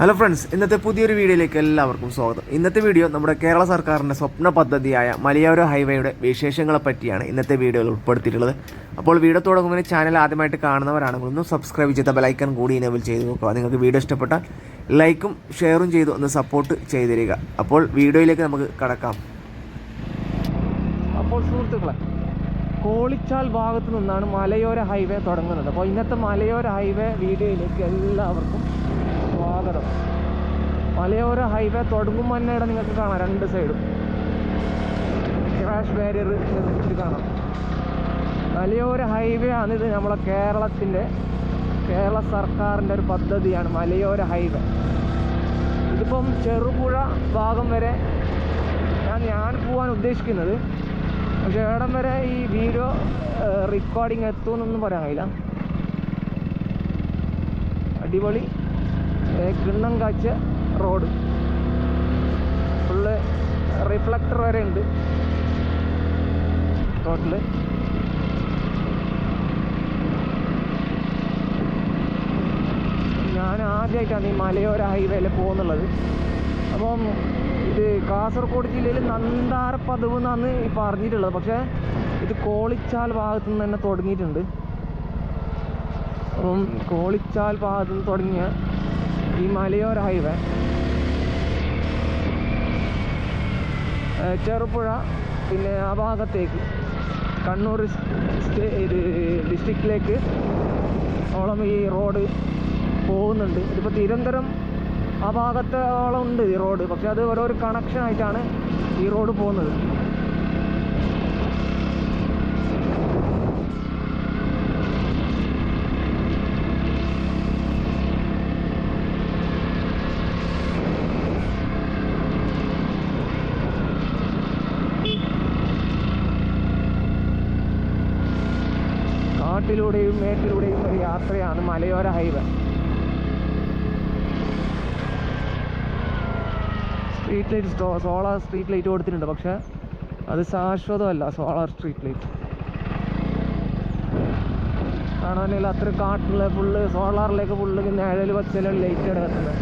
Hello friends ഇന്നത്തെ പുതിയൊരു വീഡിയോയിലേക്ക് എല്ലാവർക്കും സ്വാഗതം. ഇന്നത്തെ വീഡിയോ നമ്മുടെ കേരള സർക്കാരിന്റെ സ്വപ്ന പദ്ധതിയായ മലയോര ഹൈവേയുടെ വിശേഷങ്ങളെ പറ്റിയാണ് ഇന്നത്തെ വീഡിയോയിൽ ഉൾപ്പെടുത്തിയിട്ടുള്ളത്. അപ്പോൾ വീഡിയോ തുടങ്ങുന്നതിന് ചാനൽ ആദ്യമായിട്ട് കാണുന്നവരാണെങ്കിൽ ഒന്ന് സബ്സ്ക്രൈബ് ചെയ്ത ബെലൈക്കൺ കൂടി ഇനേബിൾ ചെയ്ത് നോക്കുക. നിങ്ങൾക്ക് വീഡിയോ ഇഷ്ടപ്പെട്ടാൽ ലൈക്കും ഷെയറും ചെയ്ത് ഒന്ന് സപ്പോർട്ട് ചെയ്തിരിക അപ്പോൾ വീഡിയോയിലേക്ക് നമുക്ക് കടക്കാം. അപ്പോൾ സുഹൃത്തുക്കളെ കോളിച്ചാൽ ഭാഗത്ത് നിന്നാണ് മലയോര ഹൈവേ തുടങ്ങുന്നത്. അപ്പോൾ ഇന്നത്തെ മലയോര ഹൈവേ വീഡിയോയിലേക്ക് എല്ലാവർക്കും സ്വാഗതം. മലയോര ഹൈവേ തുടങ്ങുമ്പോൾ തന്നെ ഇവിടെ നിങ്ങൾക്ക് കാണാം രണ്ട് സൈഡും ക്രാഷ് ബാരിയർ നിർമ്മിച്ചിട്ട് കാണാം. മലയോര ഹൈവേ ആണ് ഇത് നമ്മളെ കേരളത്തിന്റെ കേരള സർക്കാരിന്റെ ഒരു പദ്ധതിയാണ് മലയോര ഹൈവേ. ഇതിപ്പം ചെറുപുഴ ഭാഗം വരെ ഞാൻ ഞാൻ പോകാൻ ഉദ്ദേശിക്കുന്നത്. പക്ഷേ ഇടം വരെ ഈ വീഡിയോ റെക്കോർഡിങ് എത്തുമെന്നൊന്നും പറയാൻ കഴിയില്ല. അടിപൊളി. കിണ്ണം കാച്ച റോഡ്. ഫുള്ള് റിഫ്ലക്ടർ വരെ ഉണ്ട്. ടോട്ടൽ ഞാൻ ആദ്യമായിട്ടാണ് ഈ മലയോര ഹൈവേയിൽ പോകുന്നുള്ളത്. അപ്പം ഇത് കാസർഗോഡ് ജില്ലയിൽ നന്ദാര പതിവ് എന്നാണ് ഈ പറഞ്ഞിട്ടുള്ളത്. പക്ഷേ ഇത് കോളിച്ചാൽ ഭാഗത്തു നിന്ന് തന്നെ തുടങ്ങിയിട്ടുണ്ട്. അപ്പം കോളിച്ചാൽ ഭാഗത്തു നിന്ന് തുടങ്ങിയ ഈ മലയോര ഹൈവേ. ചെറുപുഴ പിന്നെ ആ ഭാഗത്തേക്ക് കണ്ണൂർ ഇത് ഡിസ്ട്രിക്റ്റിലേക്ക് ഓളം ഈ റോഡ് പോകുന്നുണ്ട്. ഇതിപ്പോൾ തിരുവനന്തപുരം ആ ഭാഗത്തോളം ഉണ്ട് ഈ റോഡ്. പക്ഷെ അത് ഓരോ കണക്ഷൻ ആയിട്ടാണ് ഈ റോഡ് പോകുന്നത്. ഒരു മലയോര highway. Street light solar street light കൊടുത്തിട്ടുണ്ട് പക്ഷെ അത് ശാശ്വതമല്ല സോളാർ സ്ട്രീറ്റ് ലൈറ്റ്. കാണാനില്ല അത്ര കാട്ടിലെ ഫുള്ള് സോളാറിലേക്ക് ഫുള്ള് നിഴൽ പച്ചലും ലൈറ്റ് കിടക്കുന്നത്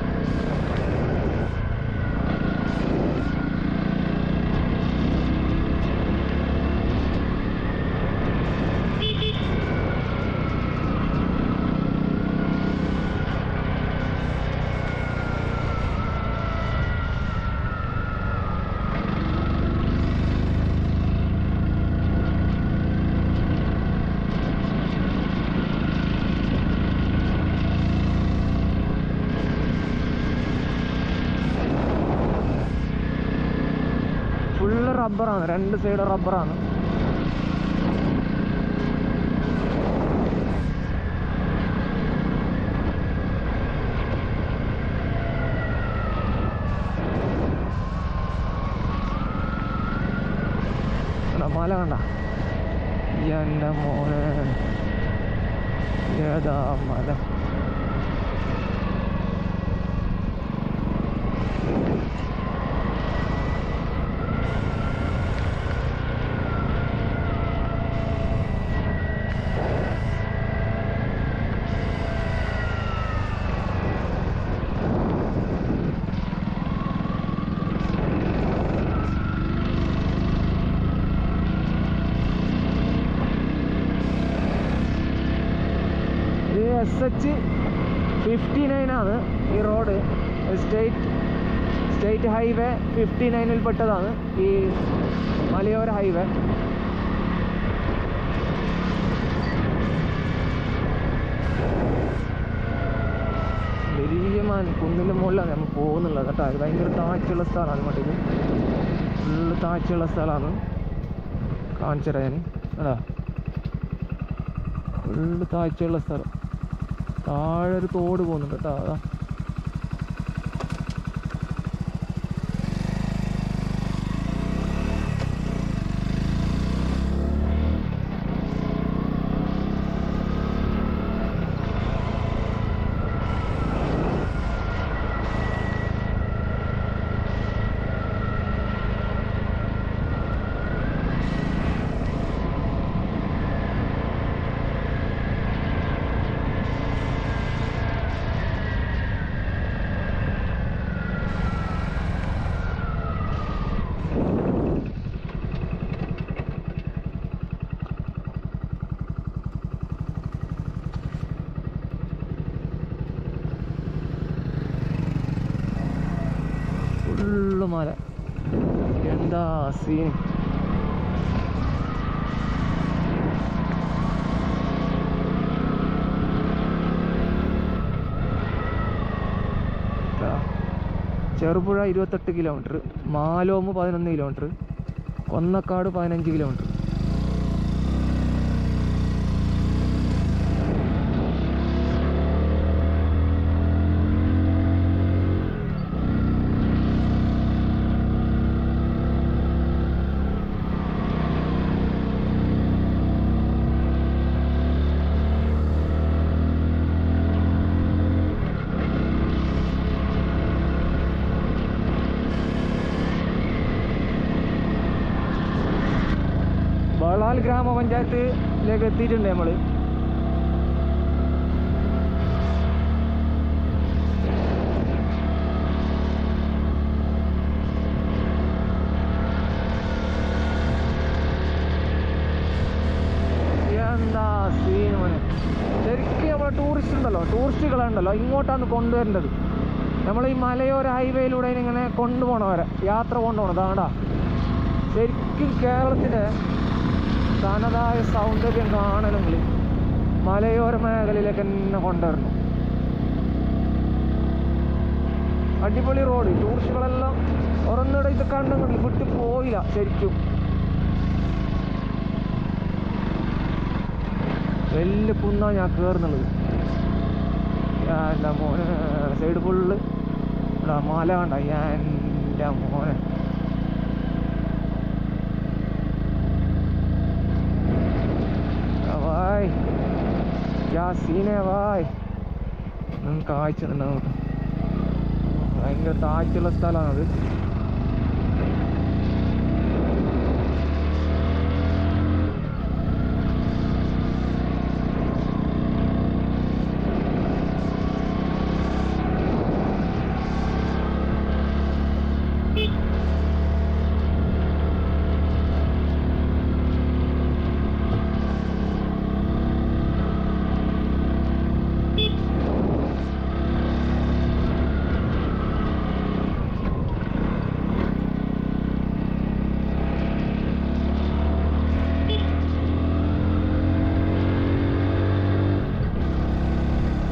ഫുള്ള് റബ്ബറാണ് രണ്ട് സൈഡ് റബ്ബറാണ് കണ്ടോ, മല കണ്ട എന്റെ മോനെ ഏതാ മല ഇത് എസ് എച്ച് ഫിഫ്റ്റി നയൻ ആണ് ഈ road state state highway fifty നയനിൽ പെട്ടതാണ് ഈ മലയോര ഹൈവേ വലിയ മാൻ കുന്നിന്റെ മുകളിലാണ് നമ്മൾ പോകുന്നുള്ളത് കേട്ടോ. അത് ഭയങ്കര താഴ്ചയുള്ള സ്ഥലമാണ് അങ്ങോട്ടേക്ക് ഫുള്ള് താഴ്ചയുള്ള സ്ഥലമാണ്. കാണിച്ചു തരാം ഞാൻ. കേട്ടോ ഫുള്ള് താഴ്ചയുള്ള സ്ഥലം. താഴെ ഒരു തോട് പോകുന്നുണ്ട് കേട്ടോ. അതാ മല എന്താ സീൻ ചെറുപുഴ ഇരുപത്തെട്ട് കിലോമീറ്റർ മാലോമ് പതിനൊന്ന് കിലോമീറ്റർ കൊന്നക്കാട് പതിനഞ്ച് കിലോമീറ്റർ ബളാൽ ഗ്രാമപഞ്ചായത്തിലേക്ക് എത്തിയിട്ടുണ്ട് നമ്മൾ എന്താ സീൻ ശരിക്കും നമ്മളെ ടൂറിസ്റ്റ് ഉണ്ടല്ലോ ടൂറിസ്റ്റുകളുണ്ടല്ലോ ഇങ്ങോട്ടാണ് കൊണ്ടുവരേണ്ടത്. നമ്മൾ ഈ മലയോര ഹൈവേയിലൂടെ ഇങ്ങനെ കൊണ്ടുപോകണം വരെ യാത്ര കൊണ്ടുപോകണം അതാണ്ടാ. ശരിക്കും കേരളത്തിന്റെ തനതായ സൗന്ദര്യം കാണണമെങ്കിൽ മലയോര മേഖലയിലേക്ക് തന്നെ കൊണ്ടുവരണം. അടിപൊളി റോഡ് ടൂറിസ്റ്റുകളെല്ലാം ഉറന്നിടെ ഇത് കണ്ടെങ്കിൽ വിട്ടു പോയില്ല ശരിക്കും. വലിയ കുന്നാ ഞാൻ കയറുന്നുള്ളത് എന്റെ മോനെ സൈഡ് ഫുള്ള് മല കണ്ട എന്റെ മോനെ ആ ഭായ് യാ സീനെ ഭായ് നിങ്ങൾക്ക് കാഴ്ച ഉണ്ടാവും ഭയങ്കര താഴ്ചയുള്ള സ്ഥലമാണത്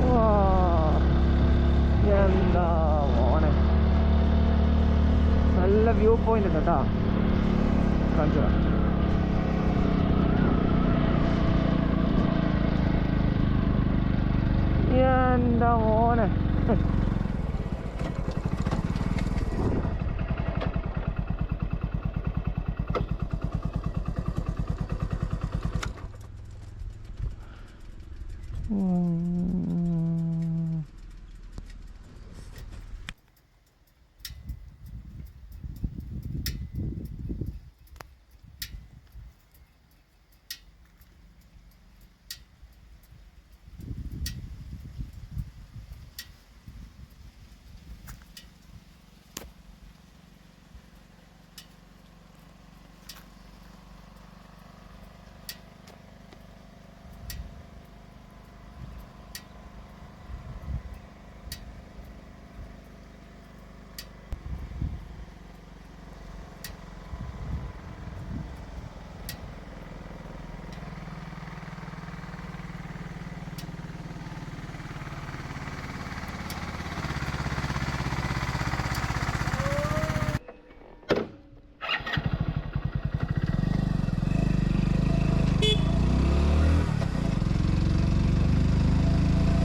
വാ, എന്താ മോനെ നല്ല വ്യൂ പോയിന്റ് ഉണ്ട് കേട്ടാ കാണിച്ചു. എന്താ മോനെ ഉം.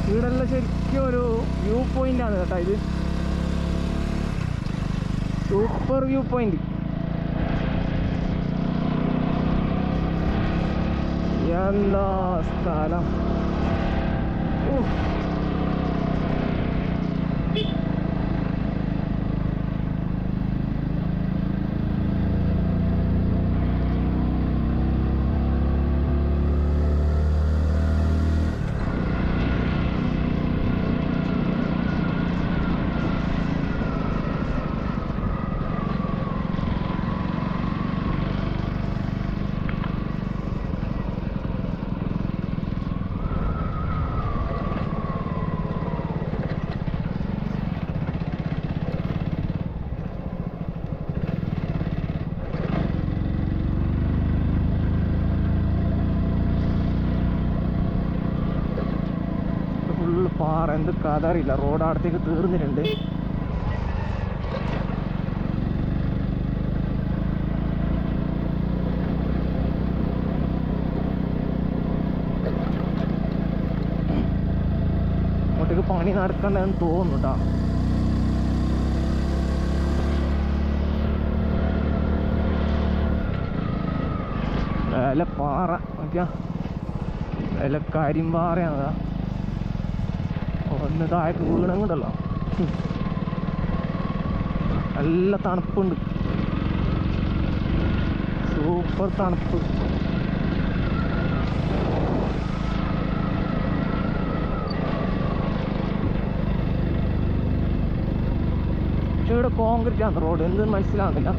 ഇവിടെല്ലാം ശരിക്കും ഒരു വ്യൂ പോയിന്റ് ആണ് കേട്ടോ ഇത്. സൂപ്പർ വ്യൂ പോയിന്റ് എന്താ സ്ഥലം? ഉഫ്. പാറ എന്ത് കഥ അറിയില്ല റോഡ് അടുത്തേക്ക് തീർന്നിട്ടുണ്ട്. അങ്ങോട്ടേക്ക് പണി നടക്കണ്ടെന്ന് തോന്നുന്നു കേട്ടോ വില പാറ. നോക്കിയാ. വില കരിമ്പാറയാണതാ ഒന്ന് താഴേക്ക് വീണങ്ങണ്ടല്ലോ നല്ല തണുപ്പുണ്ട്. സൂപ്പർ തണുപ്പ്. ഇവിടെ കോൺക്രീറ്റ് ആണ്. റോഡ് എന്തെന്ന് മനസ്സിലാകുന്നില്ല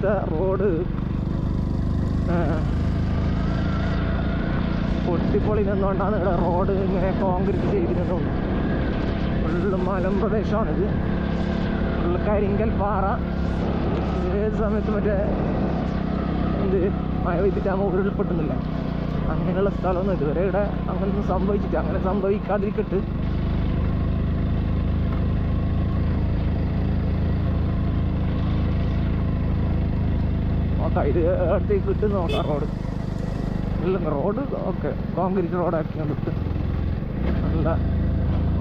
ഇവിടുത്തെ റോഡ്. പൊട്ടിപ്പൊളി നിന്നുകൊണ്ടാണ് ഇവിടെ റോഡ് ഇങ്ങനെ കോൺക്രീറ്റ് ചെയ്തിരുന്നത്. ഫുള്ള് മലം പ്രദേശമാണിത്. ഫുള്ള് കരിങ്കൽ പാറ. ഏത് സമയത്ത് മറ്റേ എന്ത് മഴ പെയ്തിട്ടാകുമ്പോൾ ഉരുൾപൊട്ടുന്നില്ല അങ്ങനെയുള്ള സ്ഥലമൊന്നും ഇതുവരെ ഇവിടെ അങ്ങനൊന്നും സംഭവിച്ചിട്ട് അങ്ങനെ സംഭവിക്കാതിരിക്കട്ട് നോക്കാം. ഇത് അടുത്തേക്ക് കിട്ടും നോക്കാം. റോഡ്. ഇല്ല റോഡ് ഓക്കെ. കോൺക്രീറ്റ് റോഡാക്കി കണ്ടിട്ട് നല്ല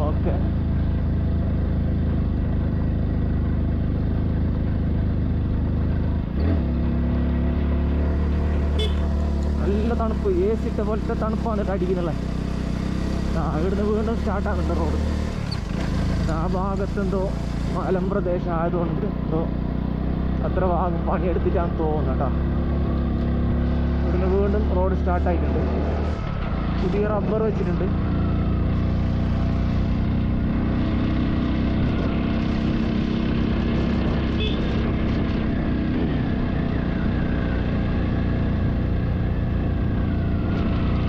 ഓക്കെ. നല്ല തണുപ്പ്. എ സി ഇട്ട പോലത്തെ തണുപ്പാണ് അടിക്കുന്നത് അവിടുന്ന് ആ ഇവിടുന്ന് വീണ്ടും സ്റ്റാർട്ടാകുന്നുണ്ട് റോഡ്. ആ ഭാഗത്തെന്തോ മലമ്പ്രദേശം ആയതുകൊണ്ട് എന്തോ അത്ര ഭാഗം പണിയെടുത്തിട്ടാണ് തോന്നുന്നത് കേട്ടോ. ഇവിടുന്ന് വീണ്ടും റോഡ് സ്റ്റാർട്ടായിട്ടുണ്ട് പുതിയ റബ്ബർ വെച്ചിട്ടുണ്ട്.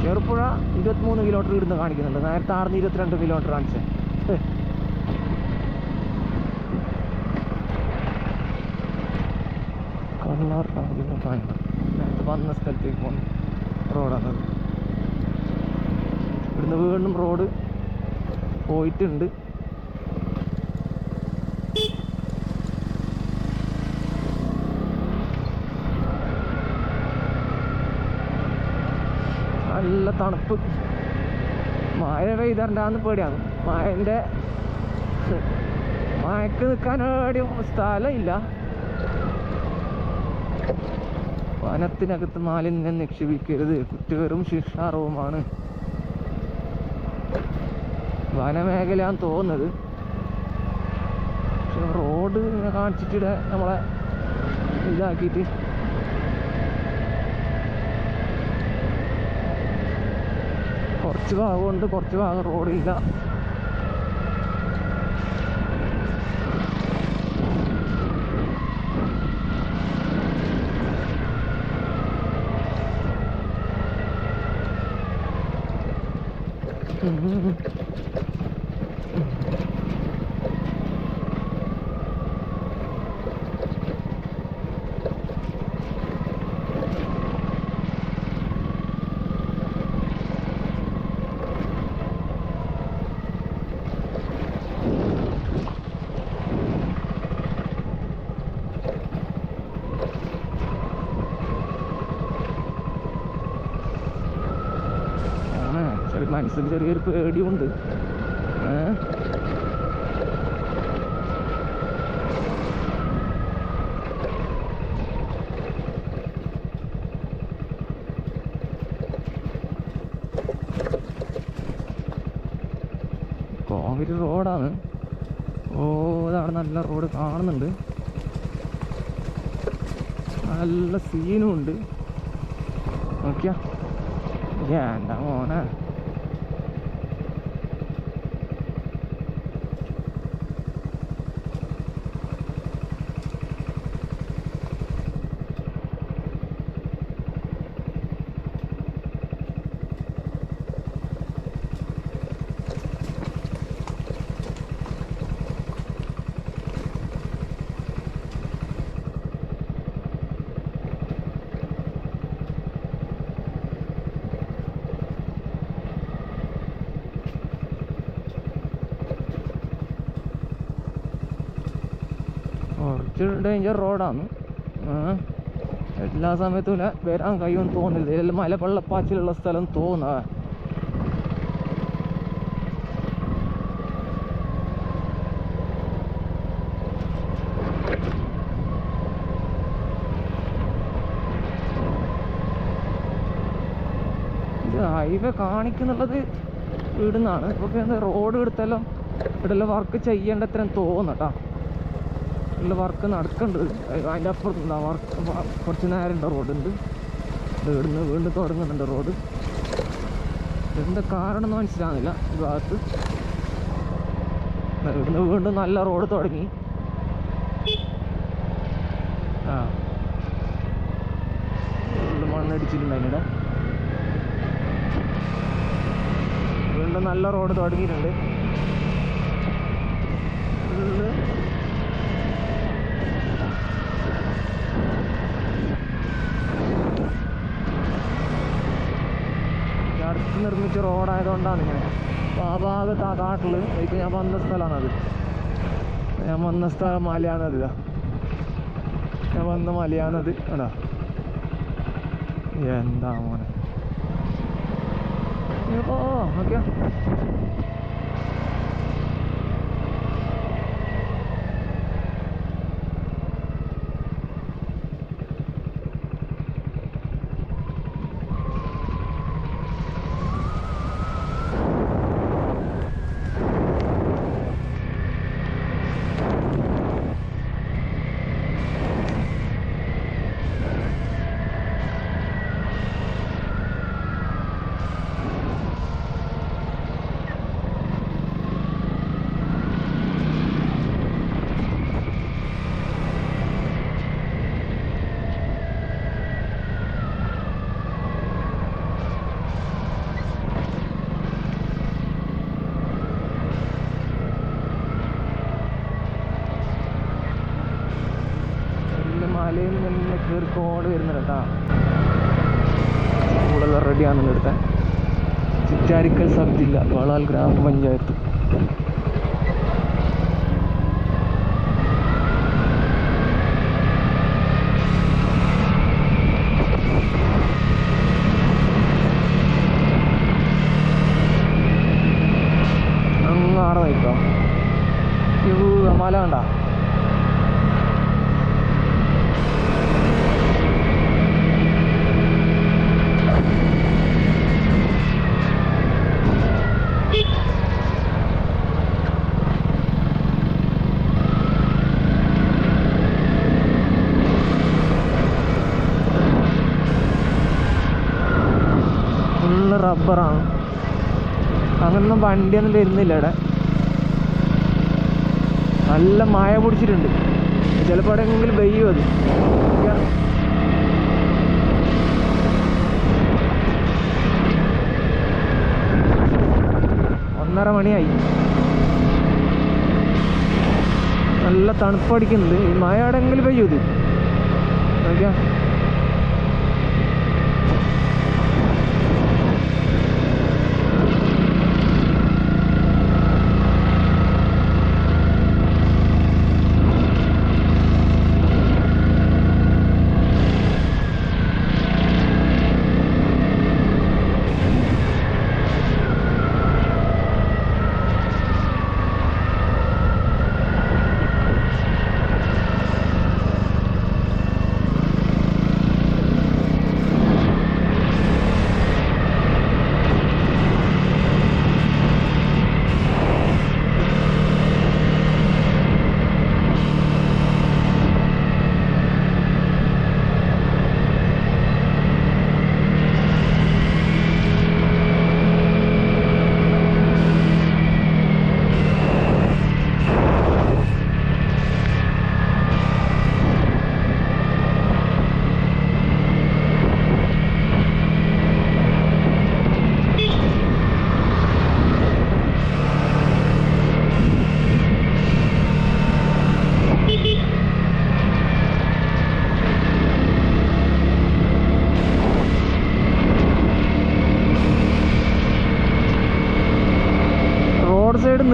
ചെറുപ്പുഴ ഇരുപത്തിമൂന്ന് കിലോമീറ്റർ ഇടുന്ന് കാണിക്കുന്നുണ്ട്. നേരത്തെ ആർന്ന് ഇരുപത്തിരണ്ട് കിലോമീറ്റർ കാണിച്ചത് കാണിക്കുന്നു നേരത്തെ വന്ന സ്ഥലത്തേക്ക് പോകുന്ന റോഡാണത് ഇവിടുന്ന് വീണ്ടും റോഡ് പോയിട്ടുണ്ട്. നല്ല തണുപ്പ്. മഴ പെയ്തണ്ടാന്ന് പേടിയാണ്. മഴന്റെ മഴക്ക് നിൽക്കാൻ സ്ഥലമില്ല. വനത്തിനകത്ത് മാലിന്യം നിക്ഷേപിക്കരുത്. കുറ്റകരും ശിക്ഷാർഹവുമാണ്. വനമേഖലയാന്ന് തോന്നുന്നത്. പക്ഷെ റോഡ് ഇങ്ങനെ കാണിച്ചിട്ട് നമ്മളെ ഇതാക്കിയിട്ട്. കുറച്ച് ഭാഗമുണ്ട് കുറച്ച് ഭാഗം റോഡില്ല. Mm-hmm. ചെറിയ മനസ്സിൽ ചെറിയൊരു പേടിയുണ്ട് ഏ? കോൺക്രീറ്റ് റോഡാണ് ഓ ഇതാണ് നല്ല റോഡ് കാണുന്നുണ്ട് നല്ല സീനും ഉണ്ട് നോക്കിയാ എന്റെ മോനെ കുറച്ച് ഡേഞ്ചർ റോഡാണ് എല്ലാ സമയത്തും വരാൻ കഴിയുമെന്ന് തോന്നുന്നില്ല. ഇതിൽ മല വെള്ളപ്പാച്ചിലുള്ള സ്ഥലം തോന്നുക ഹൈവേ കാണിക്കുന്നുള്ളത് ഇവിടുന്നാണ്. ഇപ്പൊ റോഡ് എടുത്തെല്ലാം ഇവിടെ വർക്ക് ചെയ്യേണ്ടത്രയും തോന്നട്ടാ ഉള്ള വർക്ക് നടക്കുന്നുണ്ട് അതിന്റെ അപ്പുറത്ത് വർക്ക്? കുറച്ച് നേരം ഉണ്ട് റോഡ് ഉണ്ട്. ഇവിടുന്ന് വീണ്ടും തുടങ്ങുന്നുണ്ട് റോഡ്. എന്താ കാരണം എന്ന് മനസ്സിലാകുന്നില്ല ഈ ഭാഗത്ത്. ഇവിടുന്ന് വീണ്ടും നല്ല റോഡ് തുടങ്ങി. ആ. മണ്ണടിച്ചിട്ടുണ്ട് അതിനിടെ. വീണ്ടും നല്ല റോഡ് തുടങ്ങിയിട്ടുണ്ട് ഫുള്ള് ഈ അടുത്ത് നിർമ്മിച്ച റോഡായതുകൊണ്ടാണ് ഇങ്ങനെ. അപ്പോൾ ആ ഭാഗത്ത് ആ കാട്ടിൽ ഇപ്പം ഞാൻ വന്ന സ്ഥലമാണത്. ഞാൻ വന്ന സ്ഥലം മലയാണത് ഞാൻ വന്ന മലയാണത് എടാ എന്താ മോനെ? ഓ ഓക്കെ വലിയ മലയിൽ നിന്ന് കോൾ വരുന്നുണ്ട് കേട്ടോ കൂടുതൽ റെഡിയാണെന്ന് എടുത്താൽ ചിറ്റാരിക്കൽ സബ് ജില്ല വളാൽ ഗ്രാമപഞ്ചായത്ത്. അങ്ങാടെ നിൽക്കാം മല കണ്ടാ ഫുള്ള് റബ്ബറാണ് അങ്ങനൊന്നും വണ്ടിയൊന്നും വരുന്നില്ല ഇവിടെ നല്ല മായ പിടിച്ചിട്ടുണ്ട് ചിലപ്പോൾ എവിടെയെങ്കിലും പെയ്യും അത്? ഒന്നര മണിയായി. നല്ല തണുപ്പടിക്കുന്നുണ്ട്. ഈ മഴ അവിടെ എങ്കിലും പെയ്യും ഇത്? നോക്കിയാ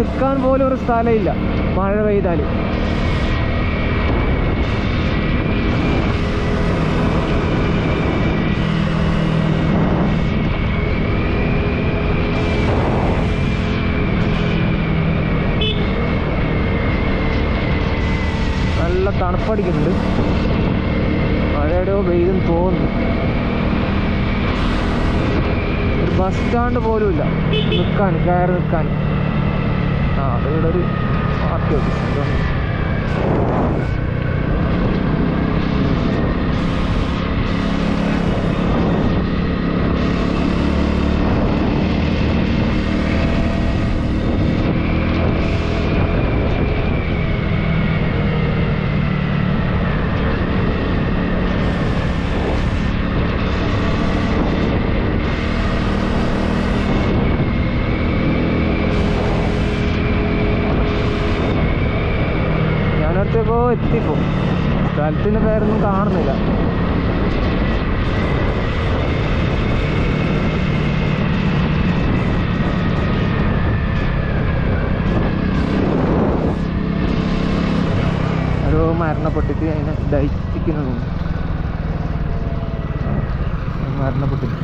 നിൽക്കാൻ പോലും ഒരു സ്ഥലമില്ല. മഴ പെയ്താൽ നല്ല തണുപ്പടിക്കുന്നുണ്ട്. മഴയുടെയോ പെയ്തെന്ന് തോന്നുന്നു. ബസ് സ്റ്റാൻഡ് പോലുമില്ല. നിൽക്കാൻ കയറി നിൽക്കാൻ. ആ ഒരു പാർട്ടി ഓഫീസ്. സ്ഥലത്തിന്റെ പേരൊന്നും കാണുന്നില്ല. ഒരു മരണപ്പെട്ടിട്ട് അതിനെ ദഹിപ്പിക്കുന്നതും. മരണപ്പെട്ടിട്ട്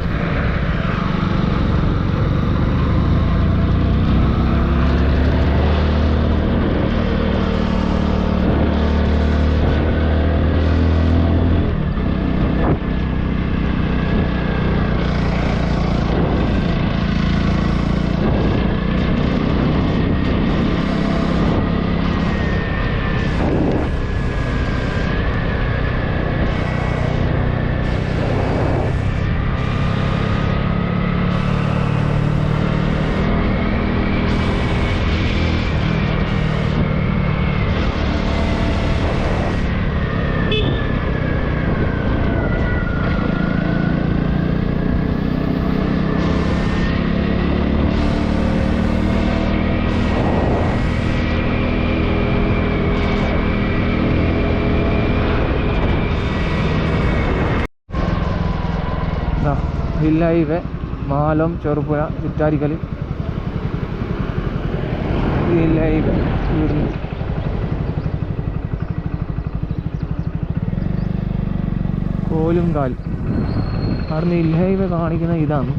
hill highway Malom Cherupuzha Chittarikkal hill highway ഇവിടുന്ന്. കോലും കാൽ അവിടുന്ന് ഹിൽ ഹൈവേ കാണിക്കുന്ന ഇതാണ്.